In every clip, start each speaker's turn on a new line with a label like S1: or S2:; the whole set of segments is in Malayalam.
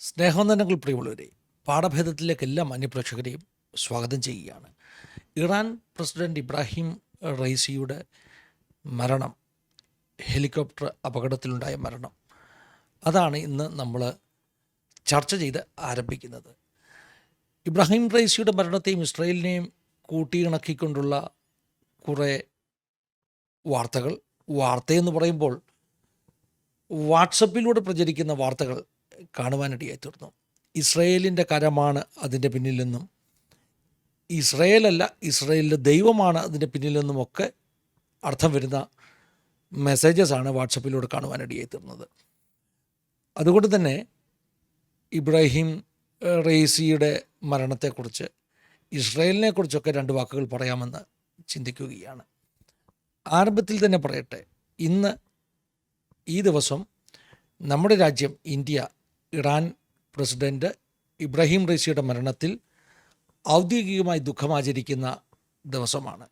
S1: സ്നേഹവന്ദനങ്ങൾ പ്രിയമുള്ളവരെ പാഠഭേദത്തിലേക്ക് എല്ലാ മാന്യപ്രേക്ഷകരെയും സ്വാഗതം ചെയ്യുകയാണ്. ഇറാൻ പ്രസിഡന്റ് ഇബ്രാഹിം റൈസിയുടെ മരണം ഹെലികോപ്റ്റർ അപകടത്തിലുണ്ടായ മരണം അതാണ് ഇന്ന് നമ്മൾ ചർച്ച ചെയ്ത് ആരംഭിക്കുന്നത്. ഇബ്രാഹിം റൈസിയുടെ മരണത്തെയും ഇസ്രയേലിനെയും കൂട്ടിയിണക്കിക്കൊണ്ടുള്ള കുറേ വാർത്തകൾ വാർത്തയെന്ന് പറയുമ്പോൾ വാട്സപ്പിലൂടെ പ്രചരിക്കുന്ന വാർത്തകൾ കാണുവാനിടയായി തീർന്നു. ഇസ്രയേലിന്റെ കരമാണ് അതിന്റെ പിന്നിലെന്നും ഇസ്രയേലല്ല ഇസ്രയേലിന്റെ ദൈവമാണ് അതിന്റെ പിന്നിലെന്നും ഒക്കെ അർത്ഥം വരുന്ന മെസ്സേജസ് ആണ് വാട്സപ്പിലൂടെ കാണുവാനിടയായി തീർന്നത്. അതുകൊണ്ട് തന്നെ ഇബ്രാഹിം റെയ്സിയുടെ മരണത്തെക്കുറിച്ച് ഇസ്രയേലിനെക്കുറിച്ചൊക്കെ രണ്ട് വാക്കുകൾ പറയാമെന്ന് ചിന്തിക്കുകയാണ്. ആരംഭത്തിൽ തന്നെ പറയട്ടെ ഇന്ന് ഈ ദിവസം നമ്മുടെ രാജ്യം ഇന്ത്യ ഇറാൻ പ്രസിഡന്റ് ഇബ്രാഹിം റൈസിയുടെ മരണത്തിൽ ഔദ്യോഗികമായി ദുഃഖമാചരിക്കുന്ന ദിവസമാണ്.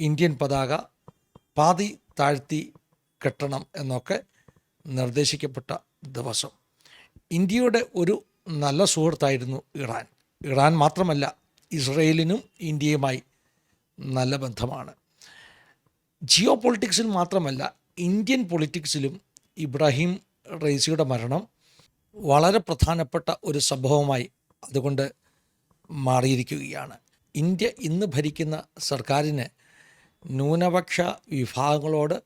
S1: ഇന്ത്യൻ പതാക പാതി താഴ്ത്തി കെട്ടണം എന്നൊക്കെ നിർദ്ദേശിക്കപ്പെട്ട ദിവസം. ഇന്ത്യയുടെ ഒരു നല്ല സുഹൃത്തായിരുന്നു ഇറാൻ. ഇറാൻ മാത്രമല്ല ഇസ്രയേലിനും ഇന്ത്യയുമായി നല്ല ബന്ധമാണ്. ജിയോ പൊളിറ്റിക്സിൽ മാത്രമല്ല ഇന്ത്യൻ പൊളിറ്റിക്സിലും ഇബ്രാഹിം റൈസിയുടെ മരണം വളരെ പ്രധാനപ്പെട്ട ഒരു സംഭവമായി അതുകൊണ്ട് മാറിയിരിക്കുകയാണ്. ഇന്ത്യ ഇന്ന് ഭരിക്കുന്ന സർക്കാരിന് ന്യൂനപക്ഷ വിഭാഗങ്ങളോട്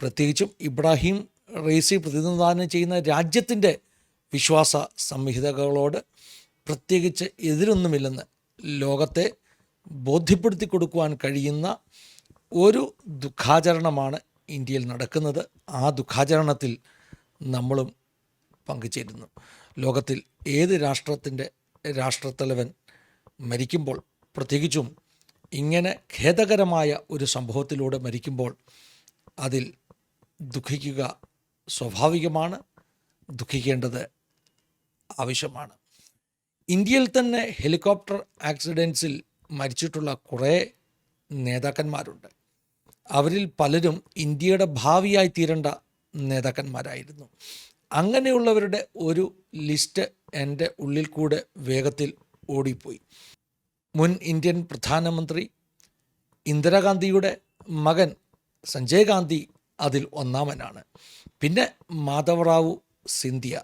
S1: പ്രത്യേകിച്ചും ഇബ്രാഹിം റേസി പ്രതിനിധാനം ചെയ്യുന്ന രാജ്യത്തിന്റെ വിശ്വാസ സംഹിതകളോട് പ്രത്യേകിച്ച് എതിരൊന്നുമില്ലെന്ന് ലോകത്തെ ബോധ്യപ്പെടുത്തി കൊടുക്കുവാൻ കഴിയുന്ന ഒരു ദുഃഖാചരണമാണ് ഇന്ത്യയിൽ നടക്കുന്നത്. ആ ദുഃഖാചരണത്തിൽ നമ്മളും പങ്കുചേരുന്നു. ലോകത്തിൽ ഏത് രാഷ്ട്രത്തിന്റെ രാഷ്ട്രത്തലവൻ മരിക്കുമ്പോൾ പ്രത്യേകിച്ചും ഇങ്ങനെ ഖേദകരമായ ഒരു സംഭവത്തിലൂടെ മരിക്കുമ്പോൾ അതിൽ ദുഃഖിക്കുക സ്വാഭാവികമാണ് ദുഃഖിക്കേണ്ടത് ആവശ്യമാണ്. ഇന്ത്യയിൽ തന്നെ ഹെലികോപ്റ്റർ ആക്സിഡൻസിൽ മരിച്ചിട്ടുള്ള കുറേ നേതാക്കന്മാരുണ്ട്. അവരിൽ പലരും ഇന്ത്യയുടെ ഭാവിയായി തീരേണ്ട നേതാക്കന്മാരായിരുന്നു. അങ്ങനെയുള്ളവരുടെ ഒരു ലിസ്റ്റ് എന്റെ ഉള്ളിൽ കൂടെ വേഗത്തിൽ ഓടിപ്പോയി. മുൻ ഇന്ത്യൻ പ്രധാനമന്ത്രി ഇന്ദിരാഗാന്ധിയുടെ മകൻ സഞ്ജയ് ഗാന്ധി അതിൽ ഒന്നാമനാണ്. പിന്നെ മാധവറാവു സിന്ധ്യ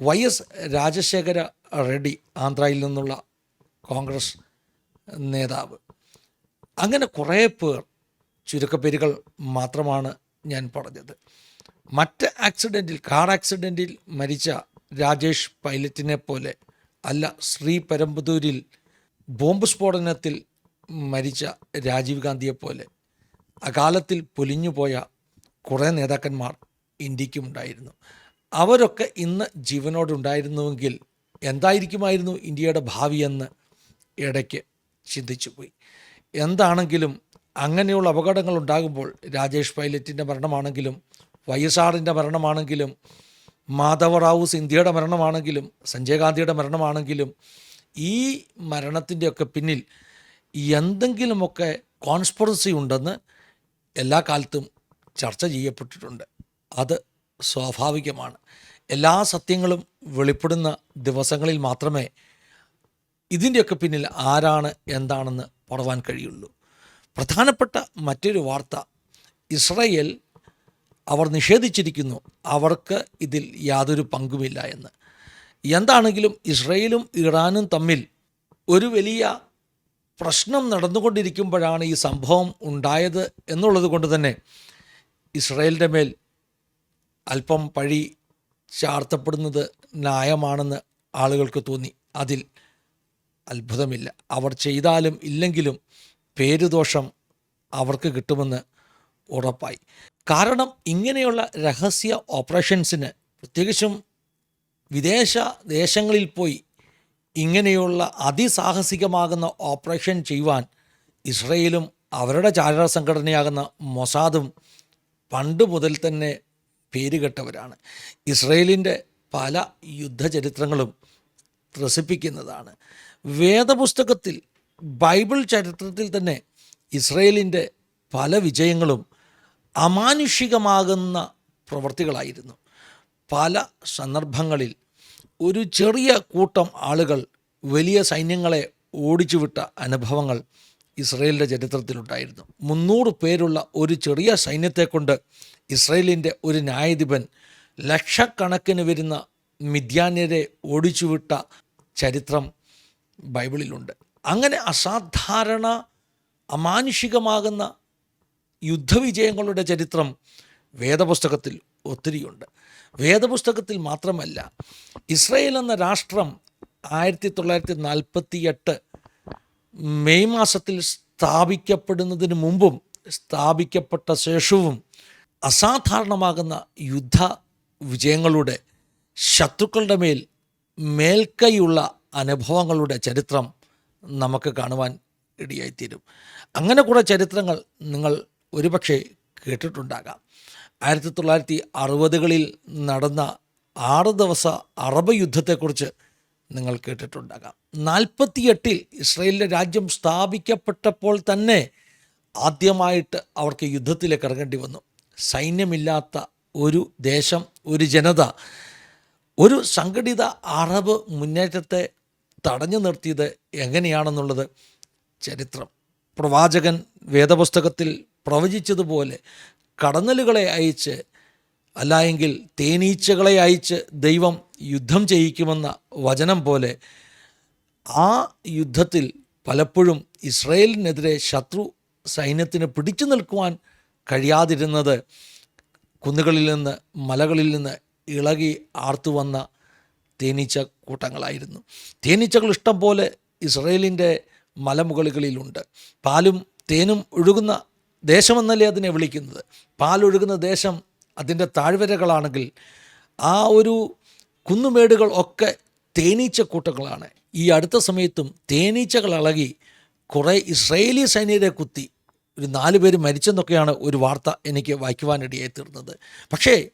S1: വൈ എസ് രാജശേഖര റെഡ്ഡി ആന്ധ്രയിൽ നിന്നുള്ള കോൺഗ്രസ് നേതാവ്. അങ്ങനെ കുറേ പേർ ചുരുക്കപ്പേരുകൾ മാത്രമാണ് ഞാൻ പറഞ്ഞത്. മറ്റ് ആക്സിഡന്റിൽ കാർ ആക്സിഡന്റിൽ മരിച്ച രാജേഷ് പൈലറ്റിനെ പോലെ അല്ല ശ്രീ പരമ്പതൂരിൽ ബോംബ് സ്ഫോടനത്തിൽ മരിച്ച രാജീവ് ഗാന്ധിയെപ്പോലെ അകാലത്തിൽ പൊലിഞ്ഞുപോയ കുറേ നേതാക്കന്മാർ ഇന്ത്യക്കുമുണ്ടായിരുന്നു. അവരൊക്കെ ഇന്ന് ജീവനോടുണ്ടായിരുന്നുവെങ്കിൽ എന്തായിരിക്കുമായിരുന്നു ഇന്ത്യയുടെ ഭാവി എന്ന് ഇടയ്ക്ക് ചിന്തിച്ചു പോയി എന്താണെങ്കിലും അങ്ങനെയുള്ള അപകടങ്ങൾ ഉണ്ടാകുമ്പോൾ രാജേഷ് പൈലറ്റിന്റെ മരണമാണെങ്കിലും വൈ എസ് ആറിന്റെ മരണമാണെങ്കിലും മാധവറാവു സിന്ധ്യയുടെ മരണമാണെങ്കിലും സഞ്ജയ് ഗാന്ധിയുടെ മരണമാണെങ്കിലും ഈ മരണത്തിന്റെയൊക്കെ പിന്നിൽ എന്തെങ്കിലുമൊക്കെ കോൺസ്പിറസി ഉണ്ടെന്ന് എല്ലാ കാലത്തും ചർച്ച ചെയ്യപ്പെട്ടിട്ടുണ്ട്. അത് സ്വാഭാവികമാണ്. എല്ലാ സത്യങ്ങളും വെളിപ്പെടുന്ന ദിവസങ്ങളിൽ മാത്രമേ ഇതിന്റെയൊക്കെ പിന്നിൽ ആരാണ് എന്താണെന്ന് പറവാൻ കഴിയുള്ളൂ. പ്രധാനപ്പെട്ട മറ്റൊരു വാർത്ത ഇസ്രയേൽ അവർ നിഷേധിച്ചിരിക്കുന്നു. അവർക്ക് ഇതിൽ യാതൊരു പങ്കുമില്ല എന്ന്. എന്താണെങ്കിലും ഇസ്രയേലും ഇറാനും തമ്മിൽ ഒരു വലിയ പ്രശ്നം നടന്നുകൊണ്ടിരിക്കുമ്പോഴാണ് ഈ സംഭവം ഉണ്ടായത് എന്നുള്ളത് കൊണ്ട് തന്നെ ഇസ്രയേലിന്റെ മേൽ അല്പം പഴി ചാർത്തപ്പെടുന്നത് ന്യായമാണെന്ന് ആളുകൾക്ക് തോന്നി. അതിൽ അത്ഭുതമില്ല. അവർ ചെയ്താലും ഇല്ലെങ്കിലും പേരുദോഷം അവർക്ക് കിട്ടുമെന്ന് ഉറപ്പായി. കാരണം ഇങ്ങനെയുള്ള രഹസ്യ ഓപ്പറേഷൻസിന് പ്രത്യേകിച്ചും വിദേശ ദേശങ്ങളിൽ പോയി ഇങ്ങനെയുള്ള അതിസാഹസികമാകുന്ന ഓപ്പറേഷൻ ചെയ്യുവാൻ ഇസ്രയേലും അവരുടെ ചാരക സംഘടനയാകുന്ന മൊസാദും പണ്ട് മുതൽ തന്നെ പേരുകെട്ടവരാണ്. ഇസ്രയേലിന്റെ പല യുദ്ധചരിത്രങ്ങളും ത്രസിപ്പിക്കുന്നതാണ്. വേദപുസ്തകത്തിൽ ബൈബിൾ ചരിത്രത്തിൽ തന്നെ ഇസ്രയേലിന്റെ പല വിജയങ്ങളും അമാനുഷികമാകുന്ന പ്രവൃത്തികളായിരുന്നു പല സന്ദർഭങ്ങളിൽ ഒരു ചെറിയ കൂട്ടം ആളുകൾ വലിയ സൈന്യങ്ങളെ ഓടിച്ചുവിട്ട അനുഭവങ്ങൾ ഇസ്രയേലിന്റെ ചരിത്രത്തിലുണ്ടായിരുന്നു. മുന്നൂറ് പേരുള്ള ഒരു ചെറിയ സൈന്യത്തെ കൊണ്ട് ഇസ്രയേലിന്റെ ഒരു ന്യായാധിപൻ ലക്ഷക്കണക്കിന് വരുന്ന മിഥ്യാന്യരെ ഓടിച്ചുവിട്ട ചരിത്രം ബൈബിളിലുണ്ട്. അങ്ങനെ അസാധാരണ അമാനുഷികമാകുന്ന യുദ്ധവിജയങ്ങളുടെ ചരിത്രം വേദപുസ്തകത്തിൽ ഒത്തിരിയുണ്ട്. വേദപുസ്തകത്തിൽ മാത്രമല്ല ഇസ്രയേൽ എന്ന രാഷ്ട്രം ആയിരത്തി തൊള്ളായിരത്തി നാൽപ്പത്തി എട്ട് മെയ് മാസത്തിൽ സ്ഥാപിക്കപ്പെടുന്നതിന് മുമ്പും സ്ഥാപിക്കപ്പെട്ട ശേഷവും അസാധാരണമാകുന്ന യുദ്ധ വിജയങ്ങളുടെ ശത്രുക്കളുടെ മേൽ മേൽക്കൈയുള്ള അനുഭവങ്ങളുടെ ചരിത്രം നമുക്ക് കാണുവാൻ ഇടയായിത്തീരും അങ്ങനെ കുറേ ചരിത്രങ്ങൾ നിങ്ങൾ ഒരുപക്ഷെ കേട്ടിട്ടുണ്ടാകാം. ആയിരത്തി തൊള്ളായിരത്തി അറുപതുകളിൽ നടന്ന ആറ് ദിവസ അറബ് യുദ്ധത്തെക്കുറിച്ച് നിങ്ങൾ കേട്ടിട്ടുണ്ടാകാം. നാൽപ്പത്തിയെട്ടിൽ ഇസ്രയേലിന്റെ രാജ്യം സ്ഥാപിക്കപ്പെട്ടപ്പോൾ തന്നെ ആദ്യമായിട്ട് അവർക്ക് യുദ്ധത്തിലേക്ക് ഇറങ്ങേണ്ടി വന്നു. സൈന്യമില്ലാത്ത ഒരു ദേശം ഒരു ജനത ഒരു സംഘടിത അറബ് മുന്നേറ്റത്തെ തടഞ്ഞു നിർത്തിയത് എങ്ങനെയാണെന്നുള്ളത് ചരിത്രം. പ്രവാചകൻ വേദപുസ്തകത്തിൽ പ്രവചിച്ചതുപോലെ കടന്നലുകളെ അയച്ച് അല്ലായെങ്കിൽ തേനീച്ചകളെ അയച്ച് ദൈവം യുദ്ധം ചെയ്യിക്കുമെന്ന വചനം പോലെ ആ യുദ്ധത്തിൽ പലപ്പോഴും ഇസ്രയേലിനെതിരെ ശത്രു സൈന്യത്തിന് പിടിച്ചു നിൽക്കുവാൻ കഴിയാതിരുന്നത് കുന്നുകളിൽ നിന്ന് മലകളിൽ നിന്ന് ഇളകി ആർത്തു വന്ന തേനീച്ച കൂട്ടങ്ങളായിരുന്നു. തേനീച്ചകൾ ഇഷ്ടം പോലെ ഇസ്രയേലിന്റെ മലമുകളികളിലുണ്ട്. പാലും തേനും ഒഴുകുന്ന ദേശമെന്നല്ലേ അതിനെ വിളിക്കുന്നത്? പാലൊഴുകുന്ന ദേശം അതിന്റെ താഴ്വരകളാണെങ്കിൽ ആ ഒരു കുന്നുമേടുകൾ ഒക്കെ തേനീച്ച കൂട്ടങ്ങളാണ്. ഈ അടുത്ത സമയത്തും തേനീച്ചകൾ ഇളകി കുറേ ഇസ്രയേലി സൈന്യരെ കുത്തി. ഒരു നാല് പേര് മരിച്ചെന്നൊക്കെയാണ് ഒരു വാർത്ത എനിക്ക് വായിക്കുവാനിടയായി തീർന്നത്. പക്ഷേ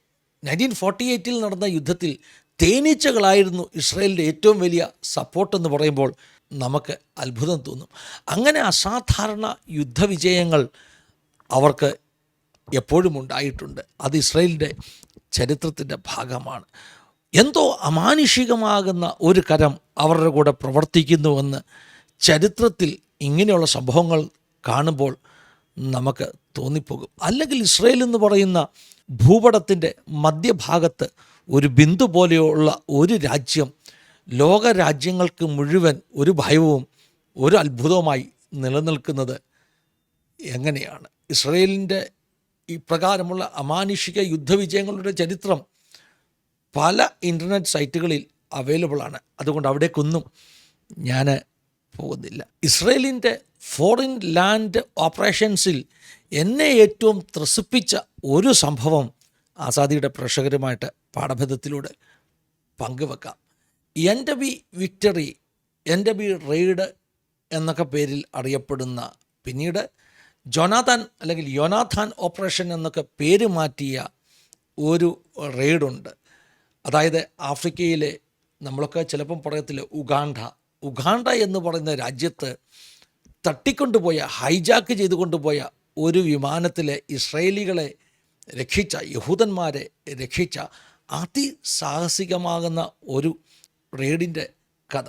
S1: നയന്റീൻ ഫോർട്ടി എയ്റ്റിൽ നടന്ന യുദ്ധത്തിൽ തേനീച്ചകളായിരുന്നു ഇസ്രയേലിന്റെ ഏറ്റവും വലിയ സപ്പോർട്ട് എന്ന് പറയുമ്പോൾ നമുക്ക് അത്ഭുതം തോന്നും. അങ്ങനെ അസാധാരണ യുദ്ധവിജയങ്ങൾ അവർക്ക് എപ്പോഴും ഉണ്ടായിട്ടുണ്ട്. അത് ഇസ്രയേലിന്റെ ചരിത്രത്തിന്റെ ഭാഗമാണ്. എന്തോ അമാനുഷികമാകുന്ന ഒരു കരം അവരുടെ കൂടെ പ്രവർത്തിക്കുന്നുവെന്ന് ചരിത്രത്തിൽ ഇങ്ങനെയുള്ള സംഭവങ്ങൾ കാണുമ്പോൾ നമുക്ക് തോന്നിപ്പോകും. അല്ലെങ്കിൽ ഇസ്രയേൽ എന്ന് പറയുന്ന ഭൂപടത്തിന്റെ മധ്യഭാഗത്ത് ഒരു ബിന്ദു പോലെയുള്ള ഒരു രാജ്യം ലോകരാജ്യങ്ങൾക്ക് മുഴുവൻ ഒരു ഭയവും ഒരു അത്ഭുതവുമായി നിലനിൽക്കുന്നത് എങ്ങനെയാണ്? ഇസ്രയേലിന്റെ ഇപ്രകാരമുള്ള അമാനുഷിക യുദ്ധവിജയങ്ങളുടെ ചരിത്രം പല ഇന്റർനെറ്റ് സൈറ്റുകളിൽ അവൈലബിളാണ്. അതുകൊണ്ട് അവിടേക്കൊന്നും ഞാൻ പോകുന്നില്ല. ഇസ്രയേലിന്റെ ഫോറിൻ ലാൻഡ് ഓപ്പറേഷൻസിൽ എന്നെ ഏറ്റവും ത്രസിപ്പിച്ച ഒരു സംഭവം ആസാദിയുടെ പ്രേക്ഷകരുമായിട്ട് പാഠഭേദത്തിലൂടെ പങ്കുവെക്കാം. എന്റെ ബി വിക്ടറി എന്റെ ബി റെയ്ഡ് എന്നൊക്കെ പേരിൽ അറിയപ്പെടുന്ന പിന്നീട് ജോനാഥാൻ അല്ലെങ്കിൽ യോനാഥാൻ ഓപ്പറേഷൻ എന്നൊക്കെ പേര് മാറ്റിയ ഒരു റെയ്ഡുണ്ട്. അതായത് ആഫ്രിക്കയിലെ നമ്മളൊക്കെ ചിലപ്പം പറയത്തില്ല ഉഗാണ്ട. ഉഗാണ്ട എന്ന് പറയുന്ന രാജ്യത്ത് തട്ടിക്കൊണ്ടുപോയ ഹൈജാക്ക് ചെയ്തു കൊണ്ടുപോയ ഒരു വിമാനത്തിലെ ഇസ്രയേലികളെ രക്ഷിച്ച യഹൂദന്മാരെ രക്ഷിച്ച അതിസാഹസികമാകുന്ന ഒരു റെയ്ഡിന്റെ കഥ.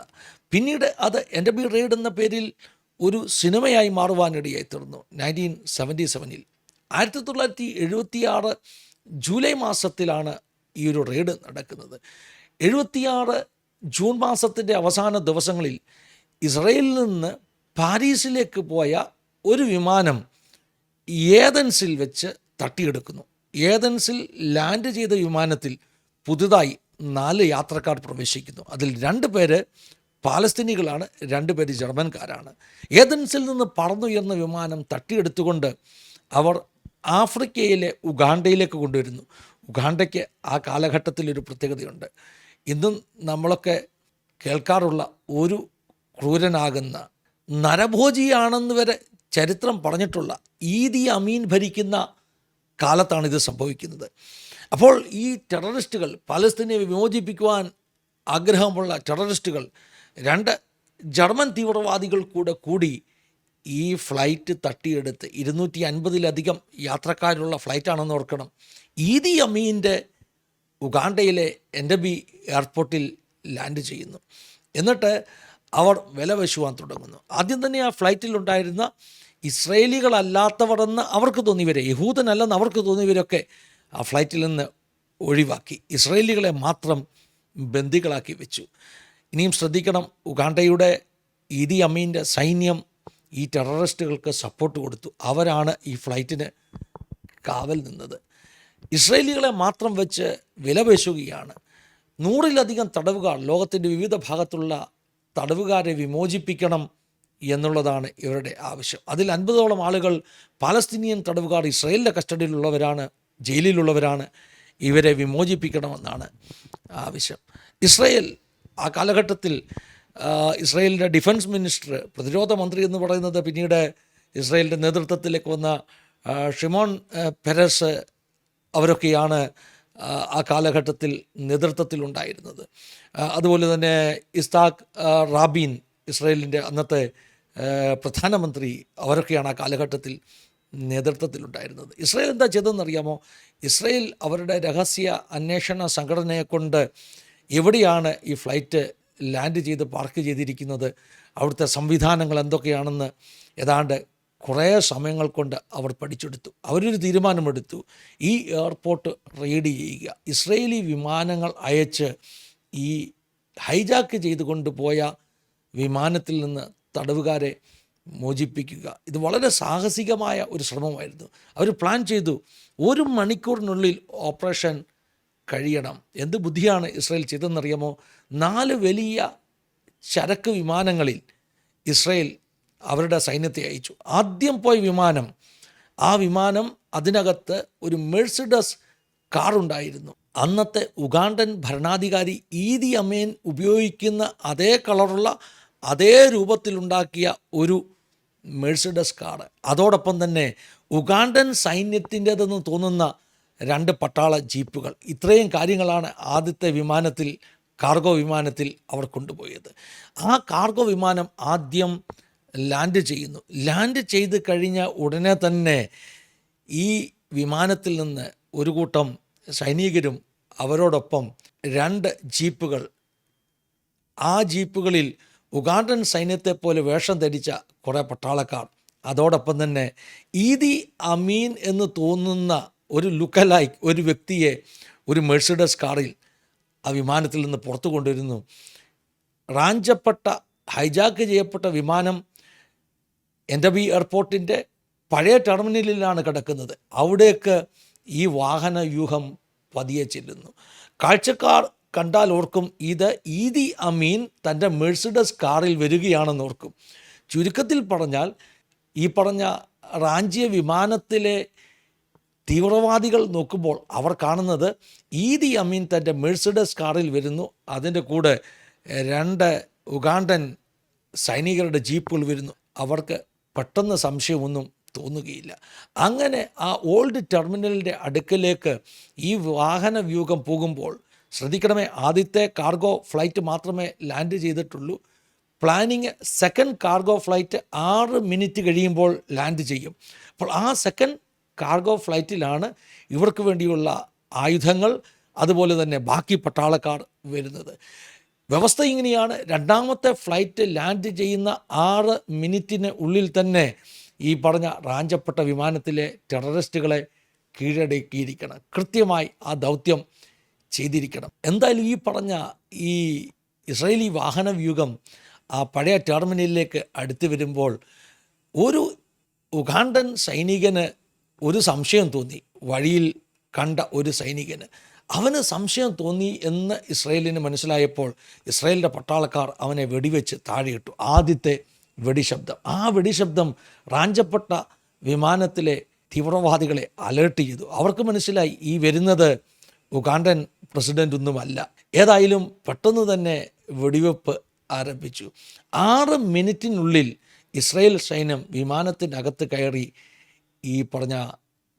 S1: പിന്നീട് അത് എന്റെ ബി റെയ്ഡ് എന്ന പേരിൽ ഒരു സിനിമയായി മാറുവാനിടയായി തീർന്നു നയന്റീൻ സെവന്റി സെവനിൽ. ആയിരത്തി തൊള്ളായിരത്തി എഴുപത്തിയാറ് ജൂലൈ മാസത്തിലാണ് ഈ ഒരു റെയ്ഡ് നടക്കുന്നത്. എഴുപത്തിയാറ് ജൂൺ മാസത്തിന്റെ അവസാന ദിവസങ്ങളിൽ ഇസ്രയേലിൽ നിന്ന് പാരീസിലേക്ക് പോയ ഒരു വിമാനം ഏതൻസിൽ വെച്ച് തട്ടിയെടുക്കുന്നു. ഏതൻസിൽ ലാൻഡ് ചെയ്ത വിമാനത്തിൽ പുതുതായി നാല് യാത്രക്കാർ പ്രവേശിക്കുന്നു. അതിൽ രണ്ട് പേര് പാലസ്തീനികളാണ് രണ്ട് പേര് ജർമ്മൻകാരാണ്. ഏതൻസിൽ നിന്ന് പറന്നുയർന്ന വിമാനം തട്ടിയെടുത്തുകൊണ്ട് അവർ ആഫ്രിക്കയിലെ ഉഗാണ്ടയിലേക്ക് കൊണ്ടുവരുന്നു. ഉഗാണ്ടയ്ക്ക് ആ കാലഘട്ടത്തിൽ ഒരു പ്രത്യേകതയുണ്ട്. ഇന്നും നമ്മളൊക്കെ കേൾക്കാറുള്ള ഒരു ക്രൂരനാകുന്ന നരഭോജിയാണെന്ന് വരെ ചരിത്രം പറഞ്ഞിട്ടുള്ള ഈദി അമീൻ ഭരിക്കുന്ന കാലത്താണ് ഇത് സംഭവിക്കുന്നത്. അപ്പോൾ ഈ ടെററിസ്റ്റുകൾ പാലസ്തീനെ വിമോചിപ്പിക്കുവാൻ ആഗ്രഹമുള്ള ടെററിസ്റ്റുകൾ രണ്ട് ജർമ്മൻ തീവ്രവാദികൾ കൂടെ കൂടി ഈ ഫ്ലൈറ്റ് തട്ടിയെടുത്ത് ഇരുന്നൂറ്റി അൻപതിലധികം യാത്രക്കാരുള്ള ഫ്ലൈറ്റാണെന്ന് ഓർക്കണം. ഈദി അമീന്റെ ഉഗാണ്ടയിലെ എൻഡബി എയർപോർട്ടിൽ ലാൻഡ് ചെയ്യുന്നു. എന്നിട്ട് അവർ വില വശുവാൻ തുടങ്ങുന്നു. ആദ്യം തന്നെ ആ ഫ്ലൈറ്റിലുണ്ടായിരുന്ന ഇസ്രയേലികളല്ലാത്തവരെന്ന് അവർക്ക് തോന്നിയവരെ യഹൂദനല്ലെന്ന് അവർക്ക് തോന്നിയവരൊക്കെ ആ ഫ്ലൈറ്റിൽ നിന്ന് ഒഴിവാക്കി. ഇസ്രയേലികളെ മാത്രം ബന്ദികളാക്കി വെച്ചു. ഇനിയും ശ്രദ്ധിക്കണം. ഉഗാണ്ടയുടെ ഇതി അമീന്റെ സൈന്യം ഈ ടെററിസ്റ്റുകൾക്ക് സപ്പോർട്ട് കൊടുത്തു. അവരാണ് ഈ ഫ്ലൈറ്റിന് കാവൽ നിന്നത്. ഇസ്രയേലികളെ മാത്രം വെച്ച് വിലപേശുകയാണ്. നൂറിലധികം തടവുകാർ ലോകത്തിന്റെ വിവിധ ഭാഗത്തുള്ള തടവുകാരെ വിമോചിപ്പിക്കണം എന്നുള്ളതാണ് ഇവരുടെ ആവശ്യം. അതിൽ അൻപതോളം ആളുകൾ പാലസ്തീനിയൻ തടവുകാർ ഇസ്രയേലിന്റെ കസ്റ്റഡിയിലുള്ളവരാണ് ജയിലിലുള്ളവരാണ്. ഇവരെ വിമോചിപ്പിക്കണമെന്നാണ് ആവശ്യം. ഇസ്രയേൽ ആ കാലഘട്ടത്തിൽ ഇസ്രയേലിന്റെ ഡിഫൻസ് മിനിസ്റ്റർ പ്രതിരോധ മന്ത്രി എന്ന് പറയുന്നത് പിന്നീട് ഇസ്രയേലിന്റെ നേതൃത്വത്തിലേക്ക് വന്ന ഷിമോൺ പെരസ് അവരൊക്കെയാണ് ആ, കാലഘട്ടത്തിൽ നേതൃത്വത്തിലുണ്ടായിരുന്നത്. അതുപോലെ തന്നെ ഇസ്താഖ് റാബീൻ ഇസ്രയേലിന്റെ അന്നത്തെ പ്രധാനമന്ത്രി അവരൊക്കെയാണ് ആ കാലഘട്ടത്തിൽ നേതൃത്വത്തിലുണ്ടായിരുന്നത്. ഇസ്രയേൽ എന്താ ചെയ്തതെന്നറിയാമോ? ഇസ്രയേൽ അവരുടെ രഹസ്യ അന്വേഷണ സംഘടനയെ കൊണ്ട് എവിടെയാണ് ഈ ഫ്ലൈറ്റ് ലാൻഡ് ചെയ്ത് പാർക്ക് ചെയ്തിരിക്കുന്നത്? അവിടുത്തെ സംവിധാനങ്ങൾ എന്തൊക്കെയാണെന്ന് ഏതാണ്ട് കുറേ സമയങ്ങൾ കൊണ്ട് അവർ പഠിച്ചെടുത്തു. അവരൊരു തീരുമാനമെടുത്തു. ഈ എയർപോർട്ട് റെയ്ഡ് ചെയ്യുക. ഇസ്രയേലി വിമാനങ്ങൾ അയച്ച് ഈ ഹൈജാക്ക് ചെയ്ത് കൊണ്ടുപോയ വിമാനത്തിൽ നിന്ന് തടവുകാരെ മോചിപ്പിക്കുക. ഇത് വളരെ സാഹസികമായ ഒരു ശ്രമമായിരുന്നു. അവർ പ്ലാൻ ചെയ്തു. ഒരു മണിക്കൂറിനുള്ളിൽ ഓപ്പറേഷൻ കഴിയണം. എന്ത് ബുദ്ധിയാണ് ഇസ്രയേൽ ചെയ്തതെന്നറിയാമോ? നാല് വലിയ ചരക്ക് വിമാനങ്ങളിൽ ഇസ്രയേൽ അവരുടെ സൈന്യത്തെ അയച്ചു. ആദ്യം പോയ വിമാനം ആ വിമാനം അതിനകത്ത് ഒരു മെഴ്സിഡസ് കാറുണ്ടായിരുന്നു അന്നത്തെ ഉഗാണ്ടൻ ഭരണാധികാരി ഈദി അമേൻ ഉപയോഗിക്കുന്ന അതേ കളറുള്ള അതേ രൂപത്തിലുണ്ടാക്കിയ ഒരു മെഴ്സിഡസ് കാർ. അതോടൊപ്പം തന്നെ ഉഗാണ്ടൻ സൈന്യത്തിന്റെതെന്ന് തോന്നുന്ന രണ്ട് പട്ടാള ജീപ്പുകൾ. ഇത്രയും കാര്യങ്ങളാണ് ആദ്യത്തെ വിമാനത്തിൽ കാർഗോ വിമാനത്തിൽ അവർ കൊണ്ടുപോയത്. ആ കാർഗോ വിമാനം ആദ്യം ലാൻഡ് ചെയ്യുന്നു. ലാൻഡ് ചെയ്ത് കഴിഞ്ഞ ഉടനെ തന്നെ ഈ വിമാനത്തിൽ നിന്ന് ഒരു കൂട്ടം സൈനികരും അവരോടൊപ്പം രണ്ട് ജീപ്പുകൾ ആ ജീപ്പുകളിൽ ഉഗാണ്ടൻ സൈന്യത്തെ പോലെ വേഷം ധരിച്ച കുറേ പട്ടാളക്കാർ. അതോടൊപ്പം തന്നെ ഈദി അമീൻ എന്ന് തോന്നുന്ന ഒരു ലുക്കലൈക്ക് ഒരു വ്യക്തിയെ ഒരു മെഴ്സിഡസ് കാറിൽ ആ വിമാനത്തിൽ നിന്ന് പുറത്തു കൊണ്ടുവരുന്നു. റാഞ്ചപ്പെട്ട ഹൈജാക്ക് ചെയ്യപ്പെട്ട വിമാനം എൻഡബി എയർപോർട്ടിന്റെ പഴയ ടെർമിനലിലാണ് കിടക്കുന്നത്. അവിടേക്ക് ഈ വാഹന വ്യൂഹം പതിയെ ചെല്ലുന്നു. കാഴ്ചക്കാർ കണ്ടാൽ ഓർക്കും ഇത് ഈദി അമീൻ തന്റെ മെഴ്സിഡസ് കാറിൽ വരികയാണെന്ന് ഓർക്കും. ചുരുക്കത്തിൽ പറഞ്ഞാൽ ഈ പറഞ്ഞ റാഞ്ചിയ വിമാനത്തിലെ തീവ്രവാദികൾ നോക്കുമ്പോൾ അവർ കാണുന്നത് ഈദി അമീൻ തന്റെ മെഴ്സിഡസ് കാറിൽ വരുന്നു. അതിന്റെ കൂടെ രണ്ട് ഉഗാണ്ടൻ സൈനികരുടെ ജീപ്പുകൾ വരുന്നു. അവർക്ക് പെട്ടെന്ന് സംശയമൊന്നും തോന്നുകയില്ല. അങ്ങനെ ആ ഓൾഡ് ടെർമിനലിന്റെ അടുക്കലേക്ക് ഈ വാഹന വ്യൂഹം പോകുമ്പോൾ ശ്രദ്ധിക്കണമേ ആദ്യത്തെ കാർഗോ ഫ്ലൈറ്റ് മാത്രമേ ലാൻഡ് ചെയ്തിട്ടുള്ളൂ. പ്ലാനിങ് സെക്കൻഡ് കാർഗോ ഫ്ലൈറ്റ് ആറ് മിനിറ്റ് കഴിയുമ്പോൾ ലാൻഡ് ചെയ്യും. അപ്പോൾ ആ സെക്കൻഡ് കാർഗോ ഫ്ലൈറ്റിലാണ് ഇവർക്ക് വേണ്ടിയുള്ള ആയുധങ്ങൾ അതുപോലെ തന്നെ ബാക്കി പട്ടാളക്കാർ വരുന്നത്. വ്യവസ്ഥ ഇങ്ങനെയാണ്. രണ്ടാമത്തെ ഫ്ലൈറ്റ് ലാൻഡ് ചെയ്യുന്ന ആറ് മിനിറ്റിന് ഉള്ളിൽ തന്നെ ഈ പറഞ്ഞ റാഞ്ചപ്പെട്ട വിമാനത്തിലെ ടെററിസ്റ്റുകളെ കീഴടക്കിയിരിക്കണം. കൃത്യമായി ആ ദൗത്യം ചെയ്തിരിക്കണം. എന്തായാലും ഈ പറഞ്ഞ ഈ ഇസ്രയേലി വാഹന വ്യൂഹം ആ പഴയ ടെർമിനലിലേക്ക് അടുത്തു വരുമ്പോൾ ഒരു ഉഗാണ്ടൻ സൈനികന് ഒരു സംശയം തോന്നി. വഴിയിൽ കണ്ട ഒരു സൈനികന്. അവന് സംശയം തോന്നി എന്ന് ഇസ്രയേലിന് മനസ്സിലായപ്പോൾ ഇസ്രയേലിന്റെ പട്ടാളക്കാർ അവനെ വെടിവെച്ച് താഴെയിട്ടു. ആദ്യത്തെ വെടിശബ്ദം. ആ വെടിശബ്ദം റാഞ്ചപ്പെട്ട വിമാനത്തിലെ തീവ്രവാദികളെ അലേർട്ട് ചെയ്തു. അവർക്ക് മനസ്സിലായി ഈ വരുന്നത് ഉഗാണ്ടൻ പ്രസിഡന്റ് ഒന്നുമല്ല ഏതായാലും പെട്ടെന്ന് തന്നെ വെടിവെപ്പ് ആരംഭിച്ചു. ആറ് മിനിറ്റിനുള്ളിൽ ഇസ്രയേൽ സൈന്യം വിമാനത്തിനകത്ത് കയറി ഈ പറഞ്ഞ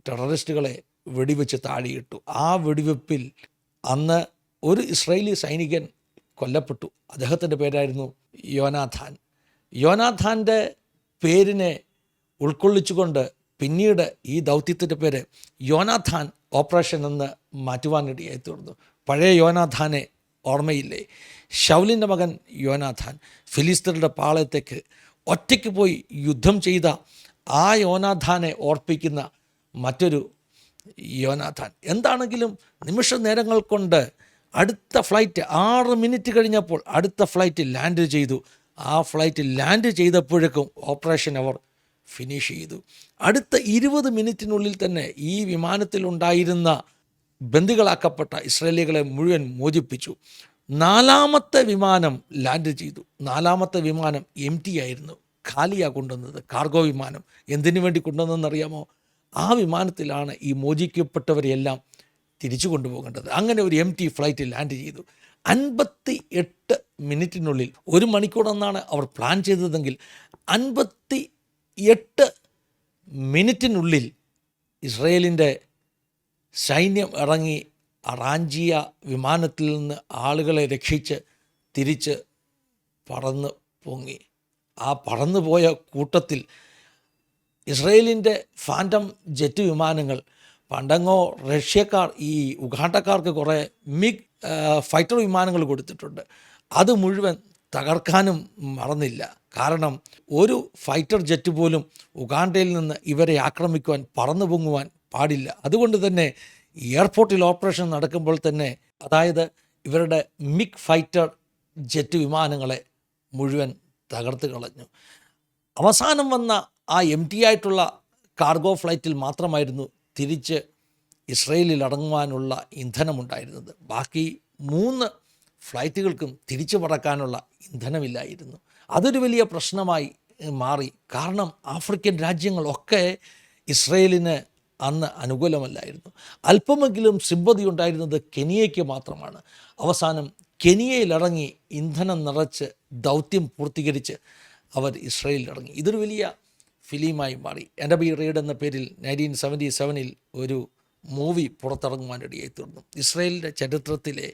S1: ടെററിസ്റ്റുകളെ വെടിവെച്ച് താഴെയിട്ടു. ആ വെടിവെപ്പിൽ അന്ന് ഒരു ഇസ്രായേലി സൈനികൻ കൊല്ലപ്പെട്ടു. അദ്ദേഹത്തിന്റെ പേരായിരുന്നു യോനാഥാൻ. യോനാഥാന്റെ പേരിനെ ഉൾക്കൊള്ളിച്ചുകൊണ്ട് പിന്നീട് ഈ ദൗത്യത്തിന്റെ പേര് യോനാഥാൻ ഓപ്പറേഷൻ എന്ന് മാറ്റുവാനിടയായി തീർന്നു. പഴയ യോനാഥാനെ ഓർമ്മയില്ലേ? ഷൗലിന്റെ മകൻ യോനാഥാൻ ഫിലിസ്തീനയുടെ പാളയത്തേക്ക് ഒറ്റയ്ക്ക് പോയി യുദ്ധം ചെയ്ത ആ യോനാഥാനെ ഓർപ്പിക്കുന്ന മറ്റൊരു യോനാഥാൻ. എന്താണെങ്കിലും നിമിഷ നേരങ്ങൾ കൊണ്ട് അടുത്ത ഫ്ലൈറ്റ് ആറ് മിനിറ്റ് കഴിഞ്ഞപ്പോൾ അടുത്ത ഫ്ലൈറ്റ് ലാൻഡ് ചെയ്തു. ആ ഫ്ലൈറ്റ് ലാൻഡ് ചെയ്തപ്പോഴേക്കും ഓപ്പറേഷൻ അവർ ഫിനിഷ് ചെയ്തു. അടുത്ത ഇരുപത് മിനിറ്റിനുള്ളിൽ തന്നെ ഈ വിമാനത്തിലുണ്ടായിരുന്ന ബന്ദികളാക്കപ്പെട്ട ഇസ്രേലികളെ മുഴുവൻ മോചിപ്പിച്ചു. നാലാമത്തെ വിമാനം ലാൻഡ് ചെയ്തു. നാലാമത്തെ വിമാനം എം ടി ആയിരുന്നു. ഖാലിയാണ് കൊണ്ടുവന്നത് കാർഗോ വിമാനം. എന്തിനു വേണ്ടി കൊണ്ടുവന്നതെന്നറിയാമോ? ആ വിമാനത്തിലാണ് ഈ മോചിക്കപ്പെട്ടവരെയെല്ലാം തിരിച്ചു കൊണ്ടുപോകേണ്ടത്. അങ്ങനെ ഒരു എം ടി ഫ്ലൈറ്റ് ലാൻഡ് ചെയ്തു. അൻപത്തി എട്ട് മിനിറ്റിനുള്ളിൽ ഒരു മണിക്കൂറെന്നാണ് അവർ പ്ലാൻ ചെയ്തതെങ്കിൽ അൻപത്തി എട്ട് മിനിറ്റിനുള്ളിൽ ഇസ്രയേലിന്റെ സൈന്യം ഇറങ്ങി റാഞ്ചിയ വിമാനത്തിൽ നിന്ന് ആളുകളെ രക്ഷിച്ച് തിരിച്ച് പറന്ന് പൊങ്ങി. ആ പറന്നു പോയ കൂട്ടത്തിൽ ഇസ്രയേലിന്റെ ഫാന്റം ജെറ്റ് വിമാനങ്ങൾ പണ്ടങ്ങോ റഷ്യക്കാർ ഈ ഉഗാണ്ടക്കാർക്ക് കുറേ മിഗ് ഫൈറ്റർ വിമാനങ്ങൾ കൊടുത്തിട്ടുണ്ട്. അത് മുഴുവൻ തകർക്കാനും മറന്നില്ല. കാരണം ഒരു ഫൈറ്റർ ജെറ്റ് പോലും ഉഗാണ്ടയിൽ നിന്ന് ഇവരെ ആക്രമിക്കുവാൻ പറന്നു പൊങ്ങുവാൻ പാടില്ല. അതുകൊണ്ട് തന്നെ എയർപോർട്ടിൽ ഓപ്പറേഷൻ നടക്കുമ്പോൾ തന്നെ അതായത് ഇവരുടെ മിഗ് ഫൈറ്റർ ജെറ്റ് വിമാനങ്ങളെ മുഴുവൻ തകർത്ത് കളഞ്ഞു. അവസാനം വന്ന ആ എം ടി ആയിട്ടുള്ള കാർഗോ ഫ്ലൈറ്റിൽ മാത്രമായിരുന്നു തിരിച്ച് ഇസ്രയേലിൽ അടങ്ങുവാനുള്ള ഇന്ധനമുണ്ടായിരുന്നത്. ബാക്കി മൂന്ന് ഫ്ലൈറ്റുകൾക്കും തിരിച്ചു പറക്കാനുള്ള ഇന്ധനമില്ലായിരുന്നു. അതൊരു വലിയ പ്രശ്നമായി മാറി. കാരണം ആഫ്രിക്കൻ രാജ്യങ്ങളൊക്കെ ഇസ്രയേലിന് അന്ന് അനുകൂലമല്ലായിരുന്നു. അല്പമെങ്കിലും സിമ്പതി ഉണ്ടായിരുന്നത് കെനിയയ്ക്ക് മാത്രമാണ്. അവസാനം കെനിയയിലിറങ്ങി ഇന്ധനം നിറച്ച് ദൗത്യം പൂർത്തീകരിച്ച് അവർ ഇസ്രയേലിൽ ഇറങ്ങി ഇതൊരു വലിയ ഫിലിമായി മാറി. എന്റെ ബി റീഡ് എന്ന പേരിൽ നയന്റീൻ സെവന്റി സെവനിൽ ഒരു മൂവി പുറത്തിറങ്ങുവാനിടയായി തീർന്നു ഇസ്രയേലിന്റെ ചരിത്രത്തിലെ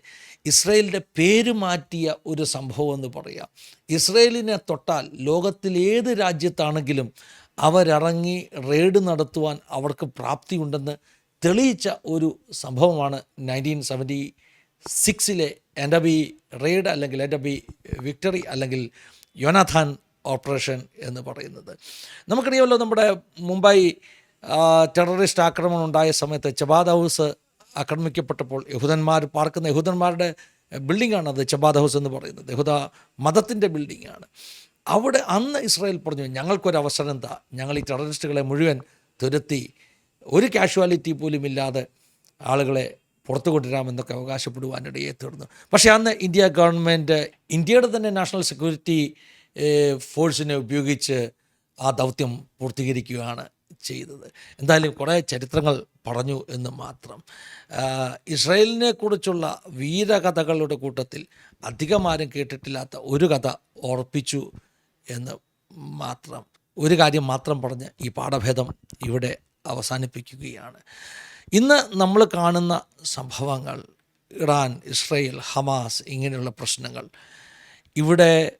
S1: ഇസ്രയേലിന്റെ പേര് മാറ്റിയ ഒരു സംഭവം എന്ന് പറയാം. ഇസ്രയേലിനെ തൊട്ടാൽ ലോകത്തിലേത് രാജ്യത്താണെങ്കിലും അവരിറങ്ങി റെയ്ഡ് നടത്തുവാൻ അവർക്ക് പ്രാപ്തിയുണ്ടെന്ന് തെളിയിച്ച ഒരു സംഭവമാണ് നയന്റീൻ സെവന്റി സിക്സിലെ എന്റെ ബി റെയ്ഡ് അല്ലെങ്കിൽ എന്റെ ബി വിക്ടറി അല്ലെങ്കിൽ യോനാഥാൻ ഓപ്പറേഷൻ എന്ന് പറയുന്നത്. നമുക്കറിയാമല്ലോ നമ്മുടെ മുംബൈ ടെററിസ്റ്റ് ആക്രമണം ഉണ്ടായ സമയത്ത് ചബാദ് ഹൗസ് ആക്രമിക്കപ്പെട്ടപ്പോൾ യഹൂദന്മാർ പാർക്കുന്ന യഹൂദന്മാരുടെ ബിൽഡിംഗാണ് അത് ചബാദ് ഹൗസ് എന്ന് പറയുന്നത്. യഹൂദ മതത്തിന്റെ ബിൽഡിങ്ങാണ്. അവിടെ അന്ന് ഇസ്രായേൽ പറഞ്ഞു ഞങ്ങൾക്കൊരു അവസരം എന്താ ഞങ്ങൾ ഈ ടെററിസ്റ്റുകളെ മുഴുവൻ തുരത്തി ഒരു കാഷ്വാലിറ്റി പോലും ഇല്ലാതെ ആളുകളെ പുറത്തു കൊണ്ടുവരാമെന്നൊക്കെ അവകാശപ്പെടുവാനിടയെ തീർന്നു. പക്ഷേ അന്ന് ഇന്ത്യ ഗവൺമെന്റ് ഇന്ത്യയുടെ തന്നെ നാഷണൽ സെക്യൂരിറ്റി ഫോഴ്സിനെ ഉപയോഗിച്ച് ആ ദൗത്യം പൂർത്തീകരിക്കുകയാണ് ചെയ്തത്. എന്തായാലും കുറേ ചരിത്രങ്ങൾ പറഞ്ഞു എന്ന് മാത്രം. ഇസ്രയേലിനെ കുറിച്ചുള്ള വീരകഥകളുടെ കൂട്ടത്തിൽ അധികമാരും കേട്ടിട്ടില്ലാത്ത ഒരു കഥ ഓർപ്പിച്ചു എന്ന് മാത്രം ഒരു കാര്യം മാത്രം പറഞ്ഞ് ഈ പാഠഭേദം ഇവിടെ അവസാനിപ്പിക്കുകയാണ്. ഇന്ന് നമ്മൾ കാണുന്ന സംഭവങ്ങൾ ഇറാൻ ഇസ്രയേൽ ഹമാസ് ഇങ്ങനെയുള്ള പ്രശ്നങ്ങൾ ഇവിടെ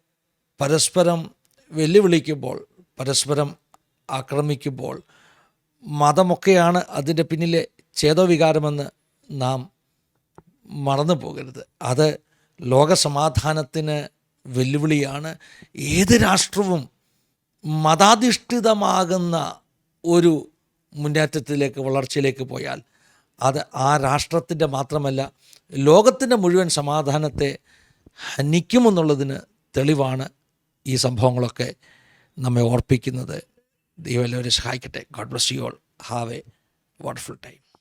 S1: പരസ്പരം വെല്ലുവിളിക്കുമ്പോൾ പരസ്പരം ആക്രമിക്കുമ്പോൾ മതമൊക്കെയാണ് അതിന്റെ പിന്നിലെ ചേതോവികാരമെന്ന് നാം മറന്നു പോകരുത്. അത് ലോകസമാധാനത്തിന് വെല്ലുവിളിയാണ്. ഏത് രാഷ്ട്രവും മതാധിഷ്ഠിതമാകുന്ന ഒരു മുന്നേറ്റത്തിലേക്ക് വളർച്ചയിലേക്ക് പോയാൽ അത് ആ രാഷ്ട്രത്തിന്റെ മാത്രമല്ല ലോകത്തിന്റെ മുഴുവൻ സമാധാനത്തെ ഹനിക്കുമെന്നുള്ളതിന് തെളിവാണ് ഈ സംഭവങ്ങളൊക്കെ നമ്മെ ഓർപ്പിക്കുന്നത്. ദൈവം എല്ലാവരും സഹായിക്കട്ടെ. God bless you all have a wonderful time